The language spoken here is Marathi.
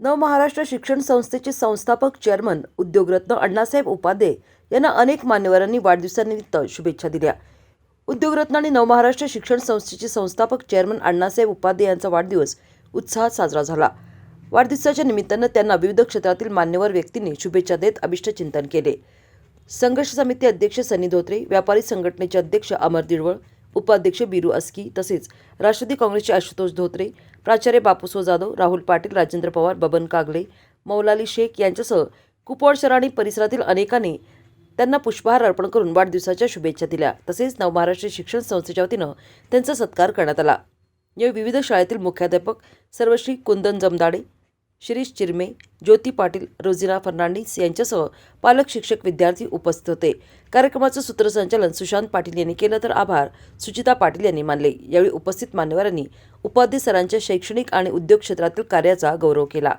नवमहाराष्ट्र शिक्षण संस्थेचे संस्थापक चेअरमन उद्योगरत्न अण्णासाहेब उपाध्ये यांना अनेक मान्यवरांनी वाढदिवसानिमित्त शुभेच्छा दिल्या. उद्योगरत्न आणि नवमहाराष्ट्र शिक्षण संस्थेचे संस्थापक चेअरमन अण्णासाहेब उपाध्ये यांचा वाढदिवस उत्साहात साजरा झाला. वाढदिवसाच्या निमित्तानं त्यांना विविध क्षेत्रातील मान्यवर व्यक्तींनी शुभेच्छा देत अभिष्टचिंतन केले. संघर्ष समिती अध्यक्ष सनी धोत्रे व्यापारी संघटनेचे अध्यक्ष अमर दिडवळ उपाध्यक्ष बिरू अस्की तसेच राष्ट्रवादी काँग्रेसचे आशुतोष धोत्रे प्राचार्य बापूसो जाधव राहुल पाटील राजेंद्र पवार बबन कागले मौलाली शेख यांच्यासह कुपवाड शहर आणि परिसरातील अनेकांनी त्यांना पुष्पहार अर्पण करून वाढदिवसाच्या शुभेच्छा दिल्या. तसेच नवमहाराष्ट्र शिक्षण संस्थेच्या वतीनं त्यांचा सत्कार करण्यात आला. या विविध शाळेतील मुख्याध्यापक सर्वश्री कुंदन जमदाडे शिरीष चिरमे ज्योती पाटील रोजिना फर्नांडिस यांच्यासह पालक शिक्षक विद्यार्थी उपस्थित होते. कार्यक्रमाचं सूत्रसंचालन सुशांत पाटील यांनी केलं तर आभार. सुचिता पाटील यांनी मानले. यावेळी उपस्थित मान्यवरांनी उपाध्ये सरांच्या शैक्षणिक आणि उद्योग क्षेत्रातील कार्याचा गौरव केला.